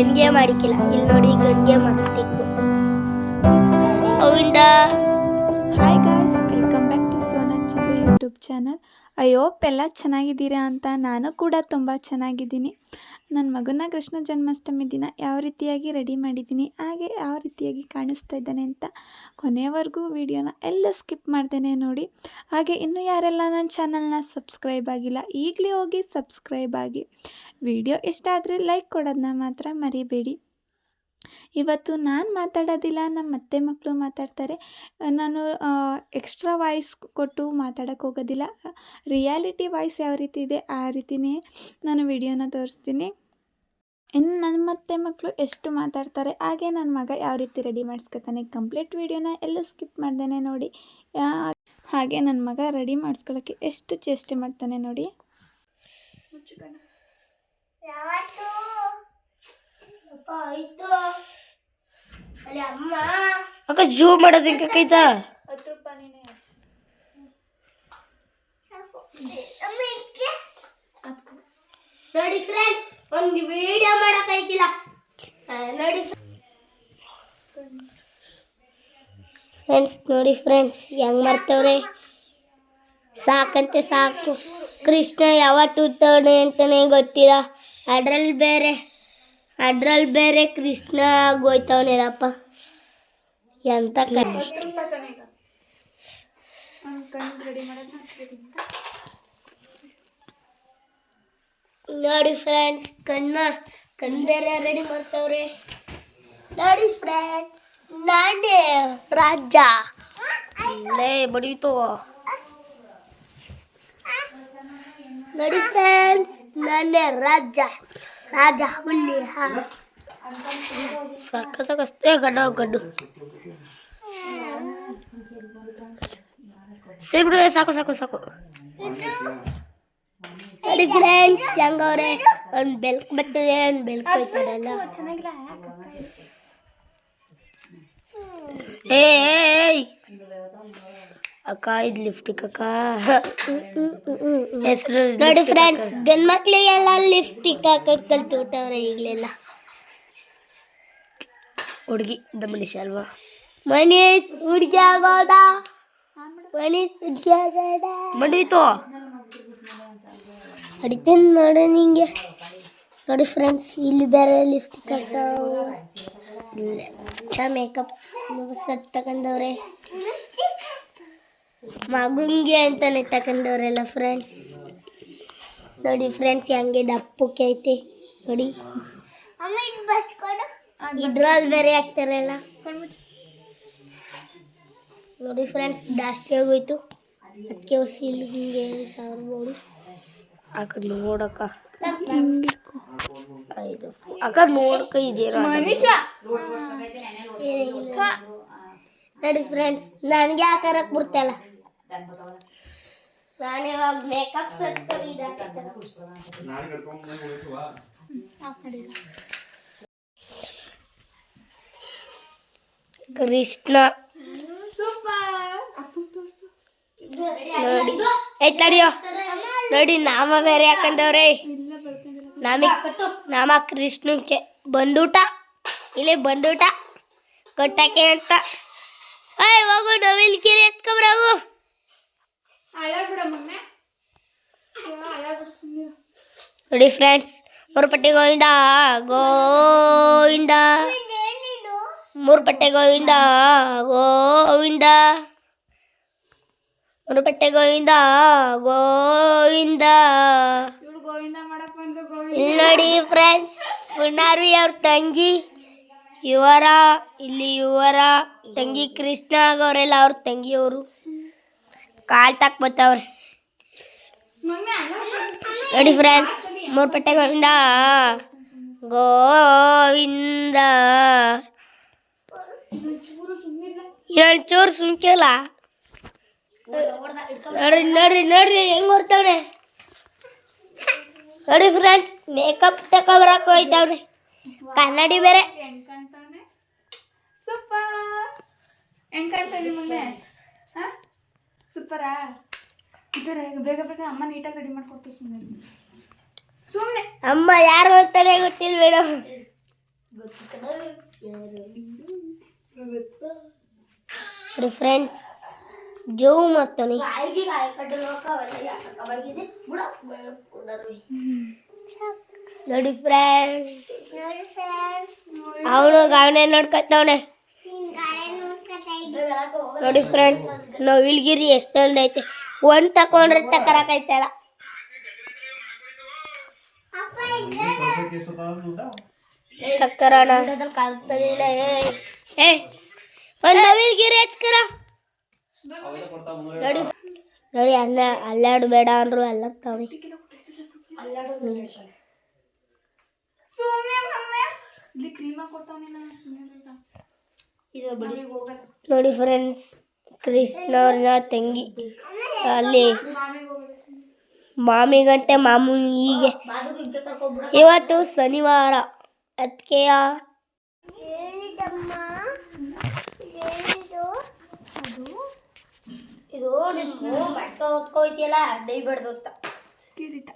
ಗಂಗೆ ಮಾಡಿಕ್ಕಿಲ್ಲ ಇಲ್ಲಿ ನೋಡಿ ಗಂಗೆ ಮಾಡ್ತಿತ್ತು. ಅವಿಂದ hi guys welcome back to Sona Chindu YouTube channel ಅಯ್ಯೋ ಎಲ್ಲ ಚೆನ್ನಾಗಿದ್ದೀರಾ ಅಂತ ನಾನು ಕೂಡ ತುಂಬ ಚೆನ್ನಾಗಿದ್ದೀನಿ. ನನ್ನ ಮಗನ ಕೃಷ್ಣ ಜನ್ಮಾಷ್ಟಮಿ ದಿನ ಯಾವ ರೀತಿಯಾಗಿ ರೆಡಿ ಮಾಡಿದ್ದೀನಿ, ಹಾಗೆ ಯಾವ ರೀತಿಯಾಗಿ ಕಾಣಿಸ್ತಾ ಇದ್ದಾನೆ ಅಂತ ಕೊನೆಯವರೆಗೂ ವಿಡಿಯೋನ ಎಲ್ಲ ಸ್ಕಿಪ್ ಮಾಡ್ದೇನೆ ನೋಡಿ. ಹಾಗೆ ಇನ್ನೂ ಯಾರೆಲ್ಲ ನನ್ನ ಚಾನಲ್ನ ಸಬ್ಸ್ಕ್ರೈಬ್ ಆಗಿಲ್ಲ, ಈಗಲೇ ಹೋಗಿ ಸಬ್ಸ್ಕ್ರೈಬ್ ಆಗಿ. ವಿಡಿಯೋ ಇಷ್ಟ ಆದರೆ ಲೈಕ್ ಕೊಡೋದನ್ನ ಮಾತ್ರ ಮರಿಬೇಡಿ. ಇವತ್ತು ನಾನು ಮಾತಾಡೋದಿಲ್ಲ ನಮ್ಮ ಅತ್ತೆ ಮಕ್ಕಳು ಮಾತಾಡ್ತಾರೆ. ನಾನು ಎಕ್ಸ್ಟ್ರಾ ವಾಯ್ಸ್ ಕೊಟ್ಟು ಮಾತಾಡೋಕ್ಕೆ ಹೋಗೋದಿಲ್ಲ. ರಿಯಾಲಿಟಿ ವಾಯ್ಸ್ ಯಾವ ರೀತಿ ಇದೆ, ಆ ರೀತಿಯೇ ನಾನು ವಿಡಿಯೋನ ತೋರಿಸ್ತೀನಿ. ಇನ್ನು ನನ್ನ ಮತ್ತೆ ಮಕ್ಕಳು ಎಷ್ಟು ಮಾತಾಡ್ತಾರೆ ಹಾಗೆ ನನ್ನ ಮಗ ಯಾವ ರೀತಿ ರೆಡಿ ಮಾಡಿಸ್ಕೊತಾನೆ ಕಂಪ್ಲೀಟ್ ವೀಡಿಯೋನ ಎಲ್ಲ ಸ್ಕಿಪ್ ಮಾಡ್ದೇನೆ ನೋಡಿ. ಹಾಗೆ ನನ್ನ ಮಗ ರೆಡಿ ಮಾಡಿಸ್ಕೊಳ್ಳೋಕ್ಕೆ ಎಷ್ಟು ಚೇಷ್ಟೆ ಮಾಡ್ತಾನೆ ನೋಡಿ. ಆಯ್ತು. ಅಲ್ಲಿ ಅಮ್ಮ. ಅಕ್ಕ ಜೂ ಮಾಡೋದು ಹಿಂಗೆ ಕೈತಾ ನೋಡಿ ಫ್ರೆಂಡ್ಸ್ ಒಂದು ವಿಡಿಯೋ ಮಾಡೋಕ್ಕಾಗಿಲ್ಲ ನೋಡಿ ಫ್ರೆಂಡ್ಸ್ ನೋಡಿ ಫ್ರೆಂಡ್ಸ್ ಹೆಂಗೆ ಮಾಡ್ತವ್ರೆ? ಸಾಕಂತೆ ಸಾಕು. ಕೃಷ್ಣ ಯಾವತ್ತು ಹುಟ್ಟವಣೆ ಅಂತಾನೆ ಗೊತ್ತಿಲ್ಲ. ಅದ್ರಲ್ಲಿ ಬೇರೆ ಅದ್ರಲ್ಲಿ ಬೇರೆ ಕೃಷ್ಣ ಆಗೋಯ್ತವನೇನಪ್ಪ ಎಂತ ಕನಿಷ್ಠ ನೋಡಿ ಫ್ರೆಂಡ್ಸ್ ಕಣ್ಣ ಕಣ್ ಬೇರೆ ರೆಡಿ ಮಾಡ್ತವ್ರೆ. ನೋಡಿ ಫ್ರೆಂಡ್ಸ್ ನಾನೇ ರಾಜ. ಲೇ ಬಡೀತು. ನೋಡಿ ಫ್ರೆಂಡ್ಸ್ ನಾನೇ ರಾಜ. ರಾಜ ಹುಲ್ಲಿ, ಹಾ. ಸಖತ್ತಾಗಷ್ಟೇ ಗಡ್ಡ ಗಡ್ಡು ಸರಿ ಬಿಡು, ಸಾಕು ಸಾಕು ಸಾಕು. ನೋಡಿ ಫ್ರೆಂಡ್ಸ್ ಹೆಂಗವ್ರೆ? ಒಂದು ಬೆಲ್ಕ್ ಬರ್ತದೆ ಒಂದು ಬೆಲ್ಕ್ ಹೋಯ್ತದಲ್ಲ ಏಯ್. ಅಕ್ಕ ಇದು ಲಿಫ್ಟಿಕ್ ಅಕ್ಕ. ಹೆಸರು ನೋಡಿ ಫ್ರೆಂಡ್ಸ್ ಗಂಡ್ ಮಕ್ಳಿಗೆಲ್ಲ ಲಿಫ್ಟಿಕ್ ಹಾಕೊಂಡು ಕಲ್ತ್ಬಿಟ್ಟವ್ರೆ ಈಗಲೆಲ್ಲ. ಹುಡುಗಿ ದಮನಿಷ ಅಲ್ವಾ? ಮನೀಶ್ ಹುಡುಗಿ ಆಗೋದ? ಮನೀಶ್ ಹುಡುಗಿ ಆಗೋದ? ಮಡೀತು ಅಡಿತೇನೆ ನೋಡು ನಿಂಗೆ? ನೋಡಿ ಫ್ರೆಂಡ್ಸ್ ಇಲ್ಲಿ ಬೇರೆ ಲಿಫ್ಟ್ ಹಾಕ್ತಾವ ಮೇಕಪ್ ಸೆಟ್ ತಗೊಂಡವ್ರೆ. ಮಗುಂಗೆ ಅಂತಾನೆ ತಗೊಂಡವ್ರೆಲ್ಲ ಫ್ರೆಂಡ್ಸ್ ನೋಡಿ ಫ್ರೆಂಡ್ಸ್ ಹಂಗೆ ದಪ್ಪಕ್ಕೆ ಐತೆ. ನೋಡಿ. ಇದ್ರಲ್ಲಿ ಬೇರೆ ಹಾಕ್ತಾರಲ್ಲ. ನೋಡಿ ಫ್ರೆಂಡ್ಸ್ ಜಾಸ್ತಿ ಆಗೋಯ್ತು. ಅದಕ್ಕೆ ಇಲ್ಲಿ ಹಿಂಗೆ ಸಾವಿರ್ಬೋದು ಕಡೆ ನೋಡಕ್ಕ ಐದು. ಅಕ್ಕ ನೋಡಕ್ಕ ಇದೇನೋ ನೋಡಿ ಫ್ರೆಂಡ್ಸ್ ನನಗೆ ಹಾಕರಕ್ ಬರ್ತಲ್ಲ ನಾನು ಇವಾಗ ಮೇಕಪ್ ಸೆಟ್ ಕೃಷ್ಣ. ನೋಡಿ ನೋಡಿ ನಾಮ ಬೇರೆ ಹಾಕೊಂಡವ್ರೆ ನಾಮಿಕ್ ನಾಮ ಕೃಷ್ಣಕ್ಕೆ ಬಂದೂಟ. ಇಲ್ಲಿ ಬಂದೂಟ. ಕೊಟ್ಟಕ್ಕೆ ಅಂತ. ಅಯ್ಯ ಹೋಗು ನವಿಲ್ಕಿರಿ ಎತ್ಕೊಬ್ರಾಗು ನೋಡಿ ಫ್ರೆಂಡ್ಸ್ ಮೂರು ಪಟ್ಟೆ ಗೋವಿಂದ ಗೋವಿಂದ. ಮೂರು ಪಟ್ಟೆ ಗೋವಿಂದ ಗೋವಿಂದ. ಮೂರು ಪಟ್ಟೆ ಗೋವಿಂದ. ಗೋವಿಂದ ಇಲ್ಲಿ ನೋಡಿ ಫ್ರೆಂಡ್ಸ್ ಪುಣಾರಿ ಅವ್ರ ತಂಗಿ ಇವರ ಇಲ್ಲಿ ಇವರ ತಂಗಿ ಕೃಷ್ಣ ಅವರೆಲ್ಲ ಅವ್ರ ತಂಗಿಯವರು. ಕಾಲ್ ತಾಕ್ ಬತ್ತವ್ರೆ. ನೋಡಿ ಫ್ರೆಂಡ್ಸ್ ಮೂರು ಪಟ್ಟೆ ಗೋವಿಂದ. ಗೋವಿಂದ ಚೂರು ಸುಮ್ಕಿಲ್ಲ. ನೋಡ್ರಿ ನೋಡ್ರಿ ನೋಡ್ರಿ ಹೆಂಗ್ ಬರ್ತಾವ್ರೆ ನೋಡಿ ಫ್ರೆಂಡ್ಸ್ ಮೇಕಪ್ ತಗೊಬರಕ್ ಹೋಯ್ತಾವ್ರಿ ಕನ್ನಡಿ ಬೇರೆ. ಸೂಪರ್. ಹೆಂಗ್ ಕಾಣ್ತಾ ಇದೆ ಮಗನೇ ಹಾ? ಸೂಪರಾ? ಇದರ ಬೇಗ ಬೇಗ ಅಮ್ಮ ನೀಟಾಗಿ ರೆಡಿ ಮಾಡ್ಕೊಡ್ತೀವಿ ಸುಮ್ಮನೆ ಸುಮ್ಮನೆ ಅಮ್ಮ ಯಾರು ಅಂತಾನೆ ಗೊತ್ತಿಲ್ಲ ಮೇಡಮ್ ನೋಡಿ ಫ್ರೆಂಡ್ಸ್ ಜೋ ಮಾಡ್ತಾನೆ ನೋಡಿ ಫ್ರೆಂಡ್ಸ್ ಅವನು ಗಾವಣೆ ನೋಡ್ಕೊತಾವನೆ. ನೋಡಿ ಫ್ರೆಂಡ್ಸ್ ನವಿಲ್ಗಿರಿ ಎಷ್ಟೊಂದು ಐತೆ. ಒಂದ್ ತಕೊಂಡ್ರೆ ತಕರಕೈತಲ್ಲ. ತಕ್ಕರೋಣ ಏ. ಒಂದ್ ನವಿಲ್ಗಿರಿ ಎತ್ಕರ. ನೋಡಿ. ನೋಡಿ ಅನ್ನ ಅಲ್ಲಾಡು ಬೇಡ. ಅಂದ್ರು ಅಲ್ಲತ್ತವೆ ನೋಡಿ ಫ್ರೆಂಡ್ಸ್ ಕೃಷ್ಣ ಅವ್ರನ್ನ ತಂಗಿ. ಅಲ್ಲಿ ಮಾಮಿಗಂತೆ ಮಾಮು ಹೀಗೆ. ಇವತ್ತು ಶನಿವಾರ. ಅದಕ್ಕೆ ಇದು ಬಟ್ಕ ಹೊತ್ಕೋಯ್ತಿಯಲ್ಲ ಡೈ ಬಡ್ದು ಕಿರೀಟ.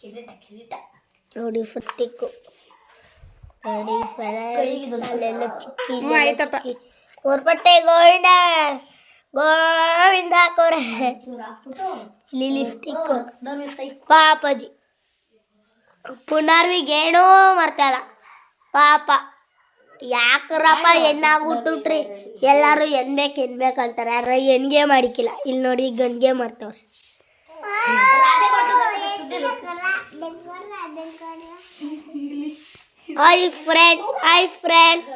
ಕಿರೀಟ ಕಿರೀಟ. ನೋಡಿ ಫುಟ್ಟಿಕ್ಕು. ನೋಡಿ ಫಲೆಲ್ಲ ಕಿಕ್ಕಿ. ಕೋರ್ಪಟ್ಟೆ ಗೋವಿಂದ ಗೋವಿಂದ ಹಾಕೋರೆ ಇಲ್ಲಿ ಲಿಫ್ಟಿಕ್ ಪಾಪಜಿ. ಪುನರ್ವಿಗೇನೂ ಮರ್ತಲ್ಲ ಪಾಪ. ಯಾಕ್ರಪ್ಪ ಹೆಣ್ಣಾಗ್ಬಿಟ್ಟುಟ್ರಿ ಎಲ್ಲಾರು ಎನ್ಬೇಕು ಎನ್ಬೇಕು ಅಂತಾರೆ ಯಾರ ಹೆಣ್ಗೆ ಮಾಡಿಕಿಲ್ಲ. ಇಲ್ಲಿ ನೋಡಿ ಗಂಗೆ ಮಾಡ್ತವ್ರೆ. ಹಾಯ್ ಫ್ರೆಂಡ್ಸ್ ಹಾಯ್ ಫ್ರೆಂಡ್ಸ್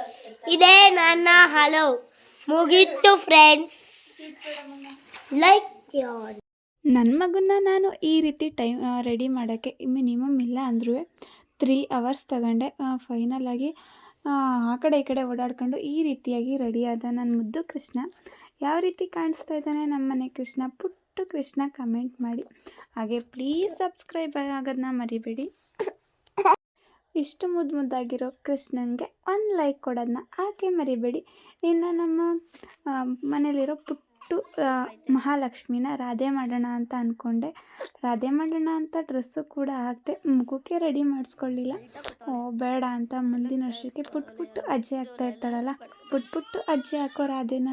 ಇದೇ ನನ್ನ ಹಲೋ. ಮುಗೀತು ಫ್ರೆಂಡ್ಸ್ ಲೈಕ್ ನನ್ನ ಮಗನ್ನ ನಾನು ಈ ರೀತಿ ಟೈಮ್ ರೆಡಿ ಮಾಡೋಕ್ಕೆ ಮಿನಿಮಮ್ ಇಲ್ಲ ಅಂದ್ರೂ ತ್ರೀ ಅವರ್ಸ್ ತಗೊಂಡೆ. ಫೈನಲ್ ಆಗಿ ಆ, ಕಡೆ ಈ ಕಡೆ ಓಡಾಡ್ಕೊಂಡು ಈ ರೀತಿಯಾಗಿ ರೆಡಿ ಆದ ನನ್ನ ಮುದ್ದು ಕೃಷ್ಣ. ಯಾವ ರೀತಿ ಕಾಣಿಸ್ತಾ ಇದ್ದಾನೆ ನಮ್ಮನೆ ಕೃಷ್ಣ? ಪುಟ್ಟು ಕೃಷ್ಣ ಕಮೆಂಟ್ ಮಾಡಿ. ಹಾಗೆ ಪ್ಲೀಸ್ ಸಬ್ಸ್ಕ್ರೈಬ್ ಆಗೋದನ್ನ ಮರಿಬೇಡಿ. ಇಷ್ಟು ಮುದ್ದು ಮುದ್ದಾಗಿರೋ ಕೃಷ್ಣಂಗೆ ಒಂದು ಲೈಕ್ ಕೊಡೋದನ್ನ ಹಾಗೆ ಮರಿಬೇಡಿ. ಇನ್ನು ನಮ್ಮ ಮನೇಲಿರೋ ಪುಟ್ಟು ಆ, ಮಹಾಲಕ್ಷ್ಮಿನ ರಾಧೆ ಮಾಡೋಣ ಅಂತ ಅಂದ್ಕೊಂಡೆ ರಾಧೆ ಮಾಡೋಣ ಅಂತ ಡ್ರೆಸ್ಸು ಕೂಡ ಹಾಕಿದೆ ಮುಖಕ್ಕೆ ರೆಡಿ ಮಾಡಿಸ್ಕೊಳ್ಳಿಲ್ಲ. ಓ ಬೇಡ ಅಂತ ಮುಂದಿನ ವರ್ಷಕ್ಕೆ ಪುಟ್ ಪುಟ್ಟು ಅಜ್ಜಿ ಆಗ್ತಾ ಇರ್ತಾಳಲ್ಲ ಪುಟ್ ಪುಟ್ಟು ಅಜ್ಜಿ ಹಾಕೋ ರಾಧೆನ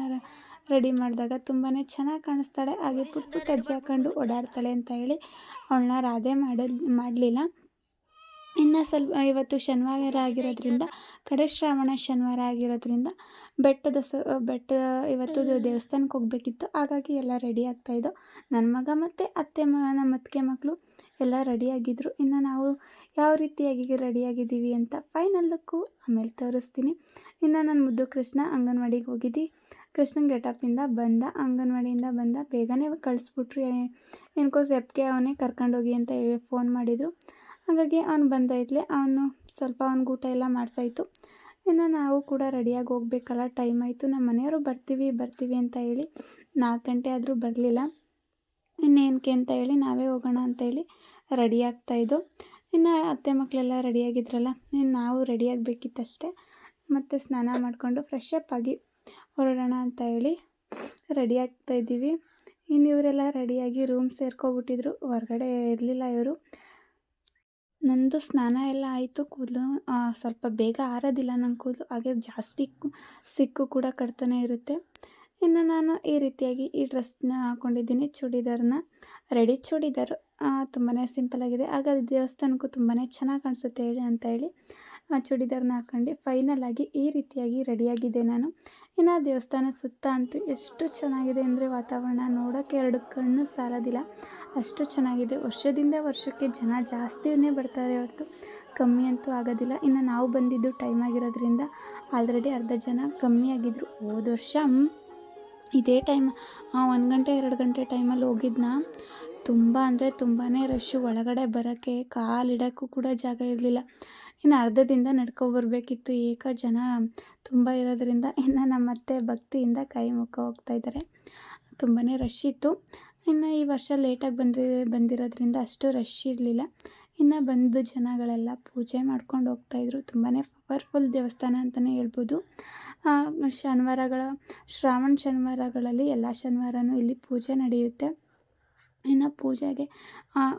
ರೆಡಿ ಮಾಡಿದಾಗ ತುಂಬಾ ಚೆನ್ನಾಗಿ ಕಾಣಿಸ್ತಾಳೆ. ಹಾಗೆ ಪುಟ್ ಪುಟ್ಟು ಅಜ್ಜಿ ಹಾಕೊಂಡು ಓಡಾಡ್ತಾಳೆ ಅಂತ ಹೇಳಿ ಅವಳನ್ನ ರಾಧೆ ಮಾಡೋದು ಮಾಡಲಿಲ್ಲ. ಇನ್ನು ಸ್ವಲ್ಪ, ಇವತ್ತು ಶನಿವಾರ ಆಗಿರೋದ್ರಿಂದ, ಕಡೆ ಶ್ರಾವಣ ಶನಿವಾರ ಆಗಿರೋದ್ರಿಂದ ಬೆಟ್ಟದ ಸ ಬೆಟ್ಟ ಇವತ್ತು ದೇವಸ್ಥಾನಕ್ಕೆ ಹೋಗಬೇಕಿತ್ತು. ಹಾಗಾಗಿ ಎಲ್ಲ ರೆಡಿ ಆಗ್ತಾಯಿದ್ದೋ ನನ್ನ ಮಗ ಮತ್ತು ಅತ್ತೆ ಮಗ ನಮ್ಮ ಅತ್ತಿಗೆ ಮಕ್ಕಳು ಎಲ್ಲ ರೆಡಿಯಾಗಿದ್ದರು ಇನ್ನು ನಾವು ಯಾವ ರೀತಿಯಾಗಿ ರೆಡಿಯಾಗಿದ್ದೀವಿ ಅಂತ ಫೈನಲ್ ಲುಕ್ಕು ಆಮೇಲೆ ತೋರಿಸ್ತೀನಿ. ಇನ್ನು ನನ್ನ ಮುದ್ದು ಕೃಷ್ಣ ಅಂಗನವಾಡಿಗೆ ಹೋಗಿದ್ದು. ಕೃಷ್ಣನ ಗೆಟಪಿಂದ ಬಂದ, ಅಂಗನವಾಡಿಯಿಂದ ಬಂದ, ಬೇಗನೆ ಕಳಿಸ್ಬಿಟ್ರಿ. ಏನಕ್ಕೋ ಸೆಪ್ಗೆ ಅವನೇ ಕರ್ಕೊಂಡೋಗಿ ಅಂತ ಹೇಳಿ ಫೋನ್ ಮಾಡಿದರು. ಹಾಗಾಗಿ ಅವ್ನು ಇದ್ಲೆ ಅವನು ಸ್ವಲ್ಪ ಅವ್ನಿಗೆ ಊಟ ಎಲ್ಲ ಮಾಡಿಸಾಯ್ತು. ಇನ್ನು ನಾವು ಕೂಡ ರೆಡಿಯಾಗಿ ಹೋಗ್ಬೇಕಲ್ಲ, ಟೈಮ್ ಆಯಿತು. ನಮ್ಮ ಮನೆಯವರು ಬರ್ತೀವಿ ಬರ್ತೀವಿ ಅಂತ ಹೇಳಿ ನಾಲ್ಕು ಗಂಟೆ ಆದರೂ ಬರಲಿಲ್ಲ. ಇನ್ನೇನಕ್ಕೆ ಅಂತ ಹೇಳಿ ನಾವೇ ಹೋಗೋಣ ಅಂತ ಹೇಳಿ ರೆಡಿ ಆಗ್ತಾಯಿದ್ದು ಇನ್ನು ಅತ್ತೆ ಮಕ್ಕಳೆಲ್ಲ ರೆಡಿಯಾಗಿದ್ರಲ್ಲ ಇನ್ನು ನಾವು ರೆಡಿಯಾಗಬೇಕಿತ್ತಷ್ಟೇ ಮತ್ತು ಸ್ನಾನ ಮಾಡಿಕೊಂಡು ಫ್ರೆಶ್ ಅಪ್ ಆಗಿ ಹೊರಡೋಣ ಅಂತ ಹೇಳಿ ರೆಡಿ ಆಗ್ತಾಯಿದ್ದೀವಿ ಇನ್ನು ಇವರೆಲ್ಲ ರೆಡಿಯಾಗಿ ರೂಮ್ ಸೇರ್ಕೊಬಿಟ್ಟಿದ್ರು, ಹೊರಗಡೆ ಇರಲಿಲ್ಲ ಇವರು. ನಂದು ಸ್ನಾನ ಎಲ್ಲ ಆಯಿತು, ಕೂದಲು ಸ್ವಲ್ಪ ಬೇಗ ಆರೋದಿಲ್ಲ ನನ್ನ ಕೂದಲು, ಹಾಗೆ ಜಾಸ್ತಿ ಸಿಕ್ಕು ಕೂಡ ಕಡ್ತಾನೆ ಇರುತ್ತೆ. ಇನ್ನು ನಾನು ಈ ರೀತಿಯಾಗಿ ಈ ಡ್ರೆಸ್ನ ಹಾಕ್ಕೊಂಡಿದ್ದೀನಿ ಚೂಡಿದಾರನ್ನ ರೆಡಿ. ಚೂಡಿದಾರು ತುಂಬಾ ಸಿಂಪಲಾಗಿದೆ ಆಗ ದೇವಸ್ಥಾನಕ್ಕೂ ತುಂಬಾ ಚೆನ್ನಾಗಿ ಕಾಣಿಸುತ್ತೆ ಹೇಳಿ ಅಂತ ಹೇಳಿ, ಆ ಚೂಡಿದಾರನ್ನ ಹಾಕ್ಕೊಂಡು ಫೈನಲ್ ಆಗಿ ಈ ರೀತಿಯಾಗಿ ರೆಡಿಯಾಗಿದೆ ನಾನು. ಇನ್ನು ದೇವಸ್ಥಾನ ಸುತ್ತ ಅಂತೂ ಎಷ್ಟು ಚೆನ್ನಾಗಿದೆ ಅಂದರೆ ವಾತಾವರಣ ನೋಡೋಕ್ಕೆ ಎರಡು ಕಣ್ಣು ಸಾಲೋದಿಲ್ಲ. ಅಷ್ಟು ಚೆನ್ನಾಗಿದೆ. ವರ್ಷದಿಂದ ವರ್ಷಕ್ಕೆ ಜನ ಜಾಸ್ತಿನೇ ಬರ್ತಾರೆ ಹೊರತು. ಕಮ್ಮಿ ಅಂತೂ ಆಗೋದಿಲ್ಲ. ಇನ್ನು ನಾವು ಬಂದಿದ್ದು ಟೈಮ್ ಆಗಿರೋದ್ರಿಂದ ಆಲ್ರೆಡಿ ಅರ್ಧ ಜನ ಕಮ್ಮಿ ಆಗಿದ್ದರು ಹೋದ ವರ್ಷ ಇದೇ ಟೈಮ್ ಒಂದು ಗಂಟೆ, ಎರಡು ಗಂಟೆ ಟೈಮಲ್ಲಿ ಹೋಗಿದ್ನ. ತುಂಬ ಅಂದರೆ ತುಂಬಾ ರಶ್ಶು ಒಳಗಡೆ ಬರೋಕ್ಕೆ ಕಾಲಿಡೋಕ್ಕೂ ಕೂಡ ಜಾಗ ಇರಲಿಲ್ಲ. ಇನ್ನು ಅರ್ಧದಿಂದ ನಡ್ಕೊಬರ್ಬೇಕಿತ್ತು ಏಕ ಜನ ತುಂಬ ಇರೋದ್ರಿಂದ ಇನ್ನು ನಮ್ಮ ಅತ್ತೆ ಭಕ್ತಿಯಿಂದ ಕೈ ಮುಖ ಹೋಗ್ತಾ ಇದ್ದಾರೆ ತುಂಬಾ ರಶ್ ಇತ್ತು. ಇನ್ನು ಈ ವರ್ಷ ಲೇಟಾಗಿ ಬಂದ್ರೆ, ಬಂದಿರೋದ್ರಿಂದ ಅಷ್ಟು ರಶ್ ಇರಲಿಲ್ಲ. ಇನ್ನು ಬಂದು ಜನಗಳೆಲ್ಲ ಪೂಜೆ ಮಾಡ್ಕೊಂಡು ಹೋಗ್ತಾಯಿದ್ರು ತುಂಬಾ ಪವರ್ಫುಲ್ ದೇವಸ್ಥಾನ ಅಂತಲೇ ಹೇಳ್ಬೋದು. ಶನಿವಾರಗಳ, ಶ್ರಾವಣ ಶನಿವಾರಗಳಲ್ಲಿ ಎಲ್ಲ ಶನಿವಾರನೂ ಇಲ್ಲಿ ಪೂಜೆ ನಡೆಯುತ್ತೆ. ಇನ್ನು ಪೂಜೆಗೆ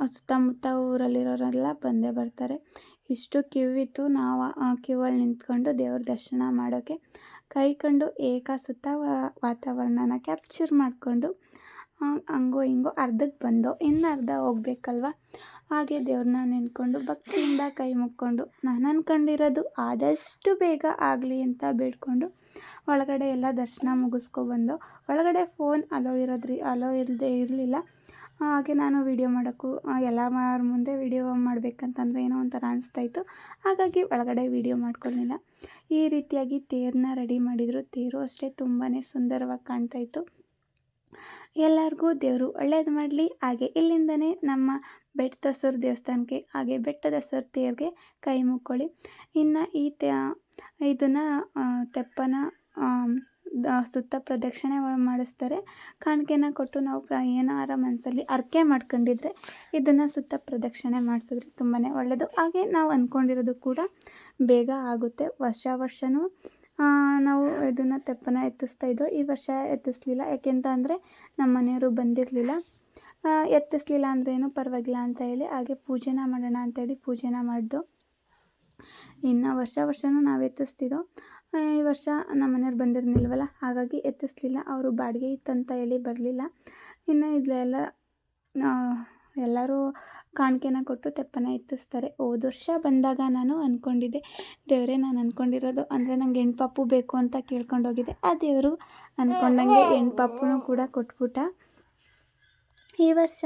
ಸುತ್ತಮುತ್ತ ಊರಲ್ಲಿರೋರೆಲ್ಲ ಬಂದೇ ಬರ್ತಾರೆ. ಇಷ್ಟು ಕ್ಯೂ ಇತ್ತು ನಾವು ಆ ಕ್ಯೂ ಅಲ್ಲಿ ನಿಂತ್ಕೊಂಡು ದೇವ್ರ ದರ್ಶನ ಮಾಡೋಕ್ಕೆ ಕೈ ಕಂಡು ಏಕ ಸುತ್ತ ವಾತಾವರಣನ ಕ್ಯಾಪ್ಚರ್ ಮಾಡಿಕೊಂಡು ಹಂಗೋ ಹಿಂಗೋ ಅರ್ಧಕ್ಕೆ ಬಂದೋ, ಇನ್ನು ಅರ್ಧ ಹೋಗ್ಬೇಕಲ್ವ? ಹಾಗೆ ದೇವ್ರನ್ನ ನೆನ್ಕೊಂಡು ಭಕ್ತಿಯಿಂದ ಕೈ ಮುಕ್ಕೊಂಡು ನಾನು ಅಂದ್ಕೊಂಡಿರೋದು ಆದಷ್ಟು ಬೇಗ ಆಗಲಿ ಅಂತ ಬೇಡ್ಕೊಂಡು ಒಳಗಡೆ ಎಲ್ಲ ದರ್ಶನ ಮುಗಿಸ್ಕೊಬಂದು ಒಳಗಡೆ ಫೋನ್ ಅಲೋ ಇರೋದ್ರಿ, ಅಲೋ ಇಲ್ಲದೆ ಇರಲಿಲ್ಲ. ಹಾಗೆ ನಾನು ವೀಡಿಯೋ ಮಾಡೋಕ್ಕೂ ಎಲ್ಲ ಮಾರ ಮುಂದೆ ವಿಡಿಯೋ ಮಾಡಬೇಕಂತಂದ್ರೆ ಏನೋ ಒಂಥರ ಅನಿಸ್ತಾಯಿತ್ತು ಹಾಗಾಗಿ ಒಳಗಡೆ ವಿಡಿಯೋ ಮಾಡ್ಕೊಳ್ಳಿಲ್ಲ ಈ ರೀತಿಯಾಗಿ ತೇರನ್ನ ರೆಡಿ ಮಾಡಿದರು. ತೇರು ಅಷ್ಟೇ ತುಂಬಾ ಸುಂದರವಾಗಿ ಕಾಣ್ತಾಯಿತ್ತು ಎಲ್ಲರಿಗೂ ದೇವರು ಒಳ್ಳೇದು ಮಾಡಲಿ. ಹಾಗೆ ಇಲ್ಲಿಂದನೇ ನಮ್ಮ ಬೆಟ್ಟದಸರು ದೇವಸ್ಥಾನಕ್ಕೆ, ಹಾಗೆ ಬೆಟ್ಟದಸರು ದೇವ್ರಿಗೆ ಕೈ ಮುಕ್ಕೊಳ್ಳಿ. ಇನ್ನು ಈ ತೆ, ಇದನ್ನು ತೆಪ್ಪನ ಸುತ್ತ ಪ್ರದಕ್ಷಿಣೆ ಮಾಡಿಸ್ತಾರೆ. ಕಾಣಿಕೆನ ಕೊಟ್ಟು ನಾವು ಪ್ರ, ಏನಾರ ಮನಸ್ಸಲ್ಲಿ ಅರ್ಕೆ ಮಾಡ್ಕೊಂಡಿದ್ರೆ ಇದನ್ನು ಸುತ್ತ ಪ್ರದಕ್ಷಿಣೆ ಮಾಡಿಸಿದ್ರೆ ತುಂಬಾ ಒಳ್ಳೆಯದು ಹಾಗೆ ನಾವು ಅಂದ್ಕೊಂಡಿರೋದು ಕೂಡ ಬೇಗ ಆಗುತ್ತೆ. ವರ್ಷ ವರ್ಷವೂ ನಾವು ಇದನ್ನು ತೆಪ್ಪನ ಎತ್ತಿಸ್ತಾ ಇದ್ದೋ ಈ ವರ್ಷ ಎತ್ತಿಸ್ಲಿಲ್ಲ. ಯಾಕೆಂತ ಅಂದರೆ ನಮ್ಮ ಮನೆಯವರು ಬಂದಿರಲಿಲ್ಲ. ಎತ್ತಿಸ್ಲಿಲ್ಲ ಅಂದ್ರೇನು ಪರವಾಗಿಲ್ಲ ಅಂತ ಹೇಳಿ ಹಾಗೆ ಪೂಜೆನ ಮಾಡೋಣ ಅಂತೇಳಿ ಪೂಜೆನ ಮಾಡಿದ್ದು ಇನ್ನು ವರ್ಷ ವರ್ಷವೂ ನಾವು ಎತ್ತಿಸ್ತಿದ್ದೋ ಈ ವರ್ಷ ನಮ್ಮ ಮನೆಯವ್ರು ಬಂದಿರಲಿಲ್ವಲ್ಲ, ಹಾಗಾಗಿ ಎತ್ತಿಸ್ಲಿಲ್ಲ. ಅವರು ಬಾಡಿಗೆ ಇತ್ತಂತ ಹೇಳಿ ಬರಲಿಲ್ಲ. ಇನ್ನು ಇದೆಲ್ಲ ಎಲ್ಲರೂ ಕಾಣಿಕೆನ ಕೊಟ್ಟು ತೆಪ್ಪನ ಎತ್ತಿಸ್ತಾರೆ. ಹೋದ ವರ್ಷ ಬಂದಾಗ ನಾನು ಅಂದ್ಕೊಂಡಿದ್ದೆ ದೇವರೇ ನಾನು ಅಂದ್ಕೊಂಡಿರೋದು ಅಂದರೆ ನಂಗೆ ಹೆಣ್ಪಾಪು ಬೇಕು ಅಂತ ಕೇಳ್ಕೊಂಡೋಗಿದ್ದೆ. ಆ ದೇವರು ಅಂದ್ಕೊಂಡಂಗೆ ಹೆಣ್ಪಾಪುನೂ ಕೂಡ ಕೊಟ್ಬಿಟ್ಟ. ಈ ವರ್ಷ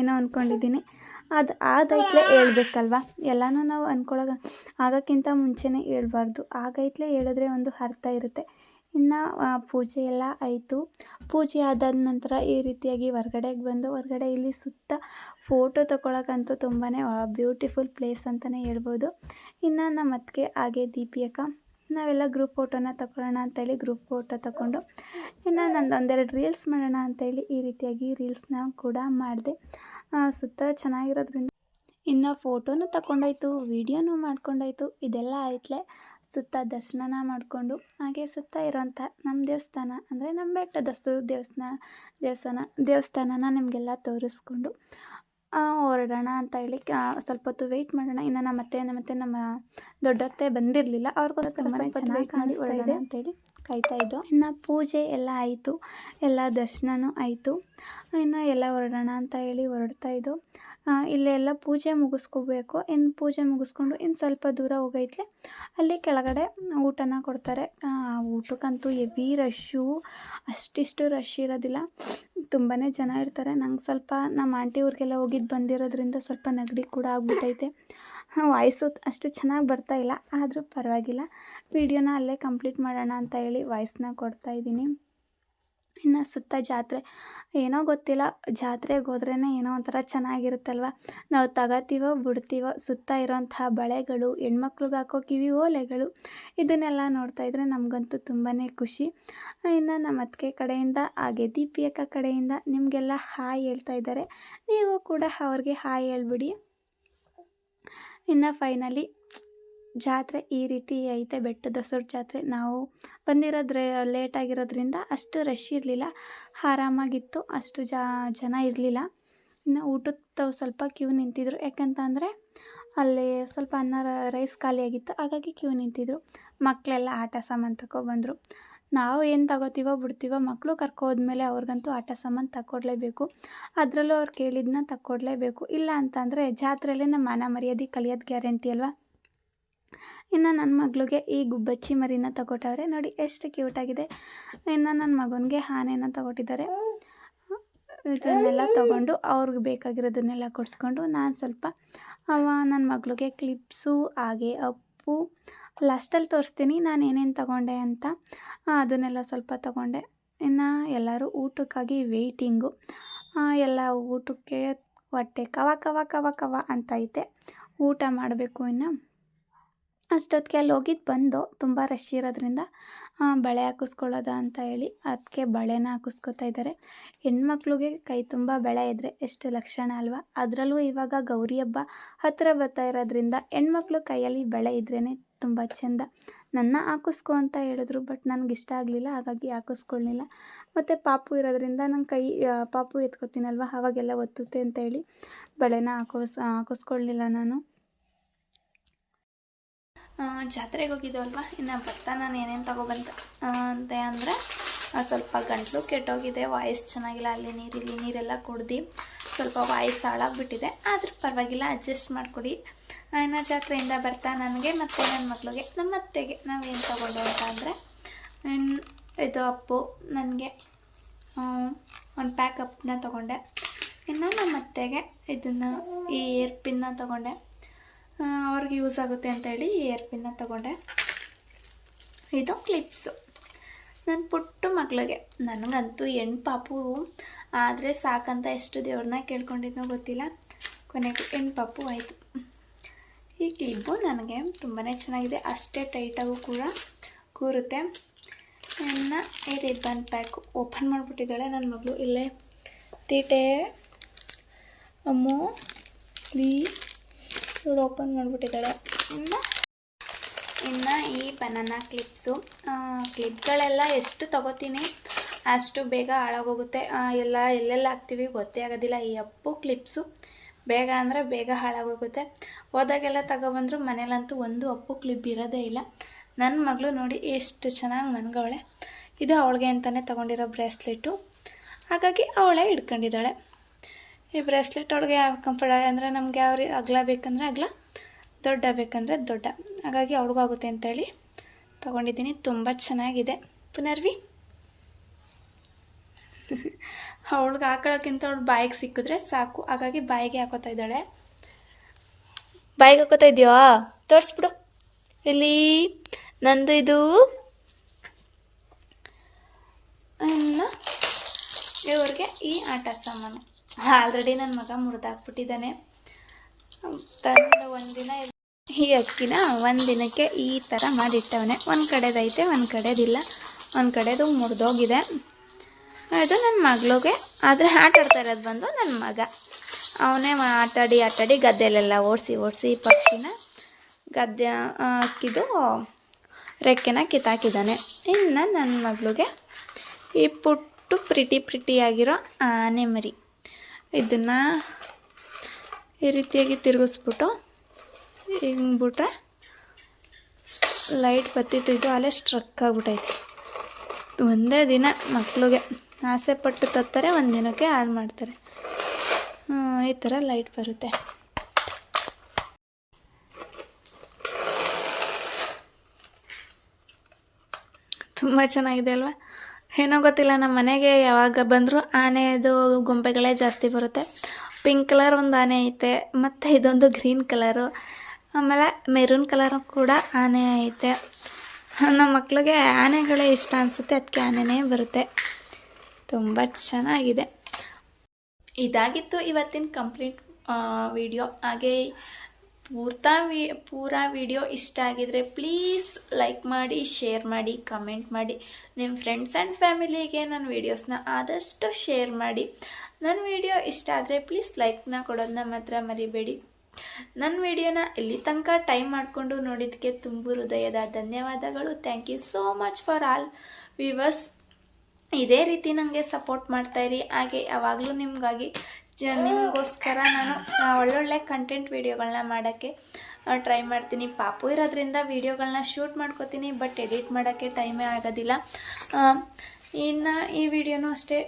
ಏನೋ ಅಂದ್ಕೊಂಡಿದ್ದೀನಿ ಅದು ಆದೈತ್ಲೆ ಹೇಳ್ಬೇಕಲ್ವ? ಎಲ್ಲನೂ ನಾವು ಅಂದ್ಕೊಳ್ಳೋಕೆ ಆಗೋಕ್ಕಿಂತ ಮುಂಚೆನೇ ಹೇಳ್ಬಾರ್ದು. ಆಗೈತ್ಲೆ ಹೇಳಿದ್ರೆ ಒಂದು ಅರ್ಥ ಇರುತ್ತೆ. ಇನ್ನು ಪೂಜೆ ಎಲ್ಲ ಆಯಿತು. ಪೂಜೆ ಆದಾದ ನಂತರ ಈ ರೀತಿಯಾಗಿ ಹೊರ್ಗಡೆಗೆ ಬಂದು, ಹೊರ್ಗಡೆ ಇಲ್ಲಿ ಸುತ್ತ ಫೋಟೋ ತಗೊಳಕ್ಕಂತೂ ತುಂಬಾ ಬ್ಯೂಟಿಫುಲ್ ಪ್ಲೇಸ್ ಅಂತಲೇ ಹೇಳ್ಬೋದು. ಇನ್ನು ನಮ್ಮ ಅತ್ತಿಗೆ ಹಾಗೆ ದೀಪಿ ನಾವೆಲ್ಲ ಗ್ರೂಪ್ ಫೋಟೋನ ತಗೊಳ್ಳೋಣ ಅಂತೇಳಿ ಗ್ರೂಪ್ ಫೋಟೋ ತಗೊಂಡು ಇನ್ನು ನಂದು ಒಂದೆರಡು ರೀಲ್ಸ್ ಮಾಡೋಣ ಅಂತೇಳಿ ಈ ರೀತಿಯಾಗಿ ರೀಲ್ಸ್ನ ಕೂಡ ಮಾಡಿದೆ. ಸುತ್ತ ಚೆನ್ನಾಗಿರೋದ್ರಿಂದ ಇನ್ನು ಫೋಟೋನು ತಗೊಂಡೋಯ್ತು ವೀಡಿಯೋನು ಮಾಡ್ಕೊಂಡೋಯ್ತು, ಇದೆಲ್ಲ ಆಯ್ತಲೆ. ಸುತ್ತ ದರ್ಶನ ಮಾಡಿಕೊಂಡು ಹಾಗೆ ಸುತ್ತ ಇರೋಂಥ ನಮ್ಮ ದೇವಸ್ಥಾನ ಅಂದರೆ ನಮ್ಮ ಬೆಟ್ಟದಸ್ತು ದೇವಸ್ಥಾನ ದೇವಸ್ಥಾನ ದೇವಸ್ಥಾನನ ನಿಮಗೆಲ್ಲ ತೋರಿಸ್ಕೊಂಡು ಹೊರಡೋಣ ಅಂತ ಹೇಳಿ ಸ್ವಲ್ಪ ಹೊತ್ತು ವೆಯ್ಟ್ ಮಾಡೋಣ. ಇನ್ನು ನಮ್ಮ ಅತ್ತೆ ಮತ್ತೆ ನಮ್ಮ ದೊಡ್ಡತ್ತೆ ಬಂದಿರಲಿಲ್ಲ. ಅವ್ರಿಗೋಸ್ಕರ ತುಂಬ ಚೆನ್ನಾಗಿ ಕಾಣಿಸ್ತಾ ಇದೆ. ಅಂತೇಳಿ ಕಾಯ್ತಾ ಇದ್ದೋ. ಇನ್ನು ಪೂಜೆ ಎಲ್ಲ ಆಯಿತು. ಎಲ್ಲ ದರ್ಶನವೂ ಆಯಿತು. ಇನ್ನು ಎಲ್ಲ ಹೊರಡೋಣ ಅಂತ ಹೇಳಿ ಹೊರಡ್ತಾ ಇದ್ದೋ ಇಲ್ಲೆಲ್ಲ ಪೂಜೆ ಮುಗಿಸ್ಕೋಬೇಕು. ಇನ್ನು ಪೂಜೆ ಮುಗಿಸ್ಕೊಂಡು ಇನ್ನು ಸ್ವಲ್ಪ ದೂರ ಹೋಗೈತ್ಲೆ, ಅಲ್ಲಿ ಕೆಳಗಡೆ ಊಟನ ಕೊಡ್ತಾರೆ. ಊಟಕ್ಕಂತೂ ಹೆವಿ ರಶ್ಶು ಅಷ್ಟಿಷ್ಟು ರಶ್ ಇರೋದಿಲ್ಲ. ತುಂಬಾ ಜನ ಇರ್ತಾರೆ. ನಂಗೆ ಸ್ವಲ್ಪ ನಮ್ಮ ಆಂಟಿ ಊರಿಗೆಲ್ಲ ಹೋಗಿದ್ದು ಬಂದಿರೋದ್ರಿಂದ ಸ್ವಲ್ಪ ನೆಗಡಿ ಕೂಡ ಆಗ್ಬಿಟ್ಟೈತೆ. ವಾಯ್ಸು ಅಷ್ಟು ಚೆನ್ನಾಗಿ ಬರ್ತಾ ಇಲ್ಲ. ಆದರೂ ಪರವಾಗಿಲ್ಲ. ವಿಡಿಯೋನ ಅಲ್ಲೇ ಕಂಪ್ಲೀಟ್ ಮಾಡೋಣ ಅಂತ ಹೇಳಿ ವಾಯ್ಸ್ನ ಕೊಡ್ತಾ ಇದ್ದೀನಿ. ಇನ್ನು ಸುತ್ತ ಜಾತ್ರೆ. ಏನೋ ಗೊತ್ತಿಲ್ಲ. ಜಾತ್ರೆಗೆ ಹೋದ್ರೇ ಏನೋ ಒಂಥರ ಚೆನ್ನಾಗಿರುತ್ತಲ್ವ? ನಾವು ತಗೋತೀವೋ, ಬಿಡ್ತೀವೋ, ಸುತ್ತ ಇರೋಂಥ ಬಳೆಗಳು, ಹೆಣ್ಮಕ್ಳಿಗೆ ಹಾಕೋ ಕಿವಿ ಓಲೆಗಳು, ಇದನ್ನೆಲ್ಲ ನೋಡ್ತಾ ಇದ್ರೆ ನಮಗಂತೂ ತುಂಬಾ ಖುಷಿ. ಇನ್ನು ನಮ್ಮ ಅತ್ತಿಗೆ ಕಡೆಯಿಂದ, ಹಾಗೆ ದೀಪಿ ಅಕ್ಕ ಕಡೆಯಿಂದ ನಿಮಗೆಲ್ಲ ಹಾಯ್ ಹೇಳ್ತಾ ಇದ್ದಾರೆ. ನೀವು ಕೂಡ ಅವ್ರಿಗೆ ಹಾಯ್ ಹೇಳ್ಬಿಡಿ. ಇನ್ನು ಫೈನಲಿ ಜಾತ್ರೆ ಈ ರೀತಿ ಐತೆ. ಬೆಟ್ಟದ ದಸರು ಜಾತ್ರೆ ನಾವು ಬಂದಿರೋದ್ರೆ ಲೇಟ್ ಆಗಿರೋದ್ರಿಂದ ಅಷ್ಟು ರಶ್ ಇರಲಿಲ್ಲ. ಆರಾಮಾಗಿತ್ತು. ಅಷ್ಟು ಜನ ಇರಲಿಲ್ಲ. ಇನ್ನು ಊಟದ ಸ್ವಲ್ಪ ಕ್ಯೂ ನಿಂತಿದ್ರು. ಯಾಕಂತಂದರೆ ಅಲ್ಲಿ ಸ್ವಲ್ಪ ಅನ್ನ ರೈಸ್ ಖಾಲಿಯಾಗಿತ್ತು ಹಾಗಾಗಿ ಕ್ಯೂ ನಿಂತಿದ್ರು. ಮಕ್ಕಳೆಲ್ಲ ಆಟ ಸಾಮಾನು ತಗೊಬಂದರು ನಾವು ಏನು ತಗೋತೀವೋ ಬಿಡ್ತೀವೋ ಮಕ್ಕಳು ಕರ್ಕೋದ್ಮೇಲೆ ಅವ್ರಿಗಂತೂ ಆಟ ಸಾಮಾನು ತಕ್ಕೊಡ್ಲೇಬೇಕು ಅದರಲ್ಲೂ ಅವ್ರು ಕೇಳಿದ್ನ ತಗೊಡ್ಲೇಬೇಕು ಇಲ್ಲ ಅಂತಂದರೆ ಜಾತ್ರೆಯಲ್ಲೇ ನಮ್ಮ ಮನ ಮರ್ಯಾದೆ ಕಲಿಯೋದು ಗ್ಯಾರಂಟಿ ಅಲ್ವಾ? ಇನ್ನು ನನ್ನ ಮಗಳಿಗೆ ಈ ಗುಬ್ಬಚ್ಚಿ ಮರಿನ ತಗೊಟ್ಟವ್ರೆ. ನೋಡಿ, ಎಷ್ಟು ಕ್ಯೂಟಾಗಿದೆ ಇನ್ನು ನನ್ನ ಮಗನಿಗೆ ಆನೆನ ತಗೊಟ್ಟಿದ್ದಾರೆ. ಇದನ್ನೆಲ್ಲ ತಗೊಂಡು ಅವ್ರಿಗೆ ಬೇಕಾಗಿರೋದನ್ನೆಲ್ಲ ಕೊಡಿಸ್ಕೊಂಡು ನಾನು ಸ್ವಲ್ಪ, ಅವ ನನ್ನ ಮಗಳಿಗೆ ಕ್ಲಿಪ್ಸು ಹಾಗೆ ಅಪ್ಪು ಲಾಸ್ಟಲ್ಲಿ ತೋರಿಸ್ತೀನಿ. ನಾನು ಏನೇನು ತಗೊಂಡೆ ಅಂತ ಅದನ್ನೆಲ್ಲ ಸ್ವಲ್ಪ ತಗೊಂಡೆ. ಇನ್ನು ಎಲ್ಲರೂ ಊಟಕ್ಕಾಗಿ ವೆಯ್ಟಿಂಗು ಎಲ್ಲ ಊಟಕ್ಕೆ ಹೊಟ್ಟೆ ಕವ ಕವ ಕವ ಕವ ಅಂತ ಐತೆ. ಊಟ ಮಾಡಬೇಕು ಇನ್ನು. ಅಷ್ಟೊತ್ತಿಗೆ ಅಲ್ಲಿ ಹೋಗಿದ್ದು ಬಂದು ತುಂಬ ರಶ್ ಇರೋದ್ರಿಂದ ಬಳೆ ಹಾಕಿಸ್ಕೊಳ್ಳೋದ ಅಂತ ಹೇಳಿ ಅದಕ್ಕೆ ಬಳೆನ ಹಾಕಿಸ್ಕೊತಾ ಇದ್ದಾರೆ. ಹೆಣ್ಮಕ್ಳಿಗೆ ಕೈ ತುಂಬ ಬಳೆ ಇದ್ದರೆ ಎಷ್ಟು ಲಕ್ಷಣ ಅಲ್ವಾ? ಅದರಲ್ಲೂ ಇವಾಗ ಗೌರಿ ಹಬ್ಬ ಹತ್ತಿರ ಬರ್ತಾ ಇರೋದ್ರಿಂದ ಹೆಣ್ಮಕ್ಳು ಕೈಯಲ್ಲಿ ಬಳೆ ಇದ್ರೇ ತುಂಬ ಚೆಂದ. ನನ್ನ ಹಾಕಿಸ್ಕೊ ಅಂತ ಹೇಳಿದ್ರು, ಬಟ್ ನನಗೆ ಇಷ್ಟ ಆಗಲಿಲ್ಲ, ಹಾಗಾಗಿ ಹಾಕಿಸ್ಕೊಳ್ಳಿಲ್ಲ ಮತ್ತು ಪಾಪು ಇರೋದ್ರಿಂದ ನನ್ನ ಕೈ ಪಾಪು ಎತ್ಕೋತೀನಲ್ವ? ಅವಾಗೆಲ್ಲ ಒತ್ತುತ್ತೆ ಅಂತ ಹೇಳಿ ಬಳೆನ ಹಾಕೋಸ್ ಹಾಕಿಸ್ಕೊಳ್ಳಿಲ್ಲ ನಾನು. ಜಾತ್ರೆಗೆ ಹೋಗಿದ್ದೇವಲ್ವ ಇನ್ನು ಬರ್ತಾ ನಾನು ಏನೇನು ತೊಗೊಬಂತ ಅಂತ ಅಂದರೆ ಸ್ವಲ್ಪ ಗಂಟಲು ಕೆಟ್ಟೋಗಿದೆ, ವಾಯ್ಸ್ ಚೆನ್ನಾಗಿಲ್ಲ, ಅಲ್ಲಿ ನೀರಿಲ್ಲಿ ನೀರೆಲ್ಲ ಕುಡ್ದು, ಸ್ವಲ್ಪ ವಾಯ್ಸ್ ಹಾಳಾಗ್ಬಿಟ್ಟಿದೆ, ಆದರೂ ಪರವಾಗಿಲ್ಲ ಅಡ್ಜಸ್ಟ್ ಮಾಡಿಕೊಡಿ. ಇನ್ನು ಜಾತ್ರೆಯಿಂದ ಬರ್ತಾ ನನಗೆ ಮತ್ತು ನನ್ನ ಮಕ್ಳಿಗೆ ನಮ್ಮ ಅತ್ತೆಗೆ ನಾವೇನು ತೊಗೊಂಡೆ ಅಂತ ಅಂದರೆ ಇದು ಅಪ್ಪು, ನನಗೆ ಒಂದು ಪ್ಯಾಕ್ ಅಪ್ಪನ್ನ ತೊಗೊಂಡೆ. ಇನ್ನು ನಮ್ಮ ಅತ್ತೆಗೆ ಇದನ್ನು ಈ ಏರ್ಪಿನ್ನ ತೊಗೊಂಡೆ. ಅವ್ರಿಗೆ ಯೂಸ್ ಆಗುತ್ತೆ ಅಂತ ಹೇಳಿ ಏರ್ ಪಿನ್ನ ತೊಗೊಂಡೆ. ಇದು ಕ್ಲಿಪ್ಸು ನನ್ನ ಪುಟ್ಟ ಮಗಳಿಗೆ. ನನಗಂತೂ ಹೆಣ್ಣು ಪಾಪು. ಆದರೆ ಸಾಕಂತ ಎಷ್ಟು ದೇವ್ರನ್ನ ಕೇಳ್ಕೊಂಡಿದ್ನೋ ಗೊತ್ತಿಲ್ಲ. ಕೊನೆಗೆ ಹೆಣ್ಣು ಪಾಪು ಆಯಿತು. ಈ ಕ್ಲಿಪ್ಪು ನನಗೆ ತುಂಬಾ ಚೆನ್ನಾಗಿದೆ. ಅಷ್ಟೇ ಟೈಟಾಗೂ ಕೂಡ ಕೂರುತ್ತೆ. ನನ್ನ ಈ ರಿಬ್ಬನ್ ಪ್ಯಾಕು ಓಪನ್ ಮಾಡಿಬಿಟ್ಟಿದ್ದಾಳೆ ನನ್ನ ಮಗಳು. ಇಲ್ಲೇ. ತೀಟೆ ಅಮ್ಮು ಪ್ಲೀಸ್ ಇವಳು ಓಪನ್ ಮಾಡಿಬಿಟ್ಟಿದ್ದಾಳೆ ಇನ್ನು ಇನ್ನು ಈ ಬನಾನಾ ಕ್ಲಿಪ್ಸು ಕ್ಲಿಪ್ಗಳೆಲ್ಲ ಎಷ್ಟು ತಗೋತೀನಿ, ಅಷ್ಟು ಬೇಗ ಹಾಳಾಗೋಗುತ್ತೆ. ಎಲ್ಲ ಎಲ್ಲೆಲ್ಲ ಹಾಕ್ತೀವಿ ಗೊತ್ತೇ ಆಗೋದಿಲ್ಲ. ಈ ಅಪ್ಪು ಕ್ಲಿಪ್ಸು ಬೇಗ ಅಂದರೆ ಬೇಗ ಹಾಳಾಗೋಗುತ್ತೆ. ಹೋದಾಗೆಲ್ಲ ತಗೊಬಂದ್ರು ಮನೇಲಂತೂ ಒಂದು ಅಪ್ಪು ಕ್ಲಿಪ್ ಇರೋದೇ ಇಲ್ಲ. ನನ್ನ ಮಗಳು ನೋಡಿ ಎಷ್ಟು ಚೆನ್ನಾಗಿ ನನಗವಳೆ. ಇದು ಅವಳಿಗೆ ಅಂತಲೇ ತೊಗೊಂಡಿರೋ ಬ್ರೇಸ್ಲೆಟು. ಹಾಗಾಗಿ ಅವಳೇ ಹಿಡ್ಕೊಂಡಿದ್ದಾಳೆ ಈ ಬ್ರೇಸ್ಲೆಟ್ ಒಳಗೆ ಯಾವ ಕಂಫರ್ಟ್ ಅಂದರೆ ನಮಗೆ ಯಾವ ಅಗಲ ಬೇಕಂದರೆ ಅಗಲ, ದೊಡ್ಡ ಬೇಕಂದರೆ ದೊಡ್ಡ. ಹಾಗಾಗಿ ಆಗುತ್ತೆ ಅಂತೇಳಿ ತೊಗೊಂಡಿದ್ದೀನಿ. ತುಂಬ ಚೆನ್ನಾಗಿದೆ. ಪುನರ್ವಿ. ಅವಳಿಗೆ ಹಾಕೊಳ್ಳೋಕ್ಕಿಂತ ಅವಳು ಬಾಯಿಗೆ ಸಿಕ್ಕಿದ್ರೆ ಸಾಕು. ಹಾಗಾಗಿ ಬಾಯಿಗೆ ಹಾಕೋತಾ ಇದ್ದಾಳೆ. ಬಾಯಿಗೆ ಹಾಕೋತಾ ಇದೆಯಾ? ತೋರಿಸ್ಬಿಡು. ಇಲ್ಲಿ ನಂದು ಇದು. ಇವ್ರಿಗೆ ಈ ಆಟ ಸಾಮಾನು. ಆಲ್ರೆಡಿ ನನ್ನ ಮಗ ಮುರಿದಾಕ್ಬಿಟ್ಟಿದ್ದಾನೆ. ತಂದ ಒಂದಿನ ಈ ಅಕ್ಕಿನ ಒಂದು ದಿನಕ್ಕೆ ಈ ಥರ ಮಾಡಿಟ್ಟವನೆ. ಒಂದು ಕಡೆದೈತೆ, ಒಂದು ಕಡೆದಿಲ್ಲ. ಒಂದು ಕಡೆದು ಮುರಿದೋಗಿದೆ. ಅದು ನನ್ನ ಮಗಳಿಗೆ. ಆದರೆ ಆಟ ಆಡ್ತಾ ಇರೋದು ಬಂದು ನನ್ನ ಮಗ. ಅವನೇ ಆಟಾಡಿ ಆಟಾಡಿ ಗದ್ದೆಲೆಲ್ಲ ಓಡಿಸಿ ಓಡಿಸಿ ಪಕ್ಷಿನ ಗದ್ದೆ ಹಾಕಿದ್ದು ರೆಕ್ಕೆನ ಕಿತ್ತಾಕಿದ್ದಾನೆ. ಇನ್ನು ನನ್ನ ಮಗಳಿಗೆ ಈ ಪುಟ್ಟು ಪ್ರಿಟಿ, ಪ್ರಿಟಿಯಾಗಿರೋ ಆನೆ ಮರಿ ಇದನ್ನು ಈ ರೀತಿಯಾಗಿ ತಿರುಗಿಸ್ಬಿಟ್ಟು ಹಿಂಗ್ಬಿಟ್ರೆ ಲೈಟ್ ಬತ್ತಿತ್ತು. ಇದು ಅಲ್ಲೇ ಸ್ಟ್ರಕ್ ಆಗ್ಬಿಟ್ಟೈತೆ ಒಂದೇ ದಿನ ಮಕ್ಕಳಿಗೆ ಆಸೆ ಪಟ್ಟು ತತ್ತಾರೆ ಒಂದು ದಿನಕ್ಕೆ ಹಾಳು ಮಾಡ್ತಾರೆ. ಈ ಥರ ಲೈಟ್ ಬರುತ್ತೆ. ತುಂಬ ಚೆನ್ನಾಗಿದೆ ಅಲ್ವಾ? ಏನೋ ಗೊತ್ತಿಲ್ಲ, ನಮ್ಮ ಮನೆಗೆ ಯಾವಾಗ ಬಂದರೂ ಆನೆದು ಗೊಂಬೆಗಳೇ ಜಾಸ್ತಿ ಬರುತ್ತೆ. ಪಿಂಕ್ ಕಲರ್ ಒಂದು ಆನೆ ಐತೆ, ಮತ್ತು ಇದೊಂದು ಗ್ರೀನ್ ಕಲರು ಆಮೇಲೆ ಮೆರೂನ್ ಕಲರ್ ಕೂಡ ಆನೆ ಐತೆ. ನಮ್ಮ ಮಕ್ಳಿಗೆ ಆನೆಗಳೇ ಇಷ್ಟ ಅನಿಸುತ್ತೆ ಅದಕ್ಕೆ ಆನೆನೇ ಬರುತ್ತೆ. ತುಂಬ ಚೆನ್ನಾಗಿದೆ. ಇದಾಗಿತ್ತು ಇವತ್ತಿನ ಕಂಪ್ಲೀಟ್ ವಿಡಿಯೋ ಹಾಗೆ ಪೂರ್ತಾ ವಿ, ಪೂರ ವಿಡಿಯೋ ಇಷ್ಟ ಆಗಿದರೆ ಪ್ಲೀಸ್ ಲೈಕ್ ಮಾಡಿ, ಶೇರ್ ಮಾಡಿ, ಕಮೆಂಟ್ ಮಾಡಿ. ನಿಮ್ಮ ಫ್ರೆಂಡ್ಸ್ ಆ್ಯಂಡ್ ಫ್ಯಾಮಿಲಿಗೆ ನನ್ನ ವೀಡಿಯೋಸ್ನ ಆದಷ್ಟು ಶೇರ್ ಮಾಡಿ. ನನ್ನ ವಿಡಿಯೋ ಇಷ್ಟ ಆದರೆ ಪ್ಲೀಸ್ ಲೈಕ್ನ ಕೊಡೋದನ್ನ ಮಾತ್ರ ಮರಿಬೇಡಿ. ನನ್ನ ವಿಡಿಯೋನ ಇಲ್ಲಿ ತನಕ ಟೈಮ್ ಮಾಡಿಕೊಂಡು ನೋಡಿದ್ದಕ್ಕೆ ತುಂಬ ಹೃದಯದ ಧನ್ಯವಾದಗಳು. Thank you so much for all viewers ಇದೇ ರೀತಿ ನನಗೆ ಸಪೋರ್ಟ್ ಮಾಡ್ತಾಯಿರಿ ಹಾಗೆ ಯಾವಾಗಲೂ ನಿಮಗಾಗಿ ನಿಮಗೋಸ್ಕರ ನಾನು ಒಳ್ಳೊಳ್ಳೆ ಕಂಟೆಂಟ್ ವೀಡಿಯೋಗಳನ್ನ ಮಾಡೋಕ್ಕೆ ಟ್ರೈ ಮಾಡ್ತೀನಿ. ಪಾಪು ಇರೋದ್ರಿಂದ ವೀಡಿಯೋಗಳನ್ನ ಶೂಟ್ ಮಾಡ್ಕೋತೀನಿ ಬಟ್ ಎಡಿಟ್ ಮಾಡೋಕ್ಕೆ ಟೈಮೇ ಆಗೋದಿಲ್ಲ. ಇನ್ನು ಈ ವಿಡಿಯೋನೂ ಅಷ್ಟೇ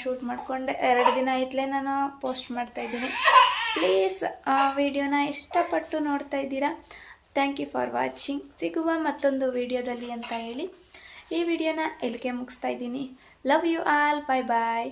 ಶೂಟ್ ಮಾಡಿಕೊಂಡೆ. ಎರಡು ದಿನ ಆಯ್ತಲೇ ನಾನು ಪೋಸ್ಟ್ ಮಾಡ್ತಾಯಿದ್ದೀನಿ ಪ್ಲೀಸ್ ಆ ವಿಡಿಯೋನ ಇಷ್ಟಪಟ್ಟು ನೋಡ್ತಾ ಇದ್ದೀರಾ? ಥ್ಯಾಂಕ್ ಯು ಫಾರ್ ವಾಚಿಂಗ್ ಸಿಗುವ ಮತ್ತೊಂದು ವಿಡಿಯೋದಲ್ಲಿ ಅಂತ ಹೇಳಿ, ಈ ವಿಡಿಯೋನ ಎಲ್ಲಿಗೆ ಮುಗಿಸ್ತಾ ಇದ್ದೀನಿ. Love you all bye bye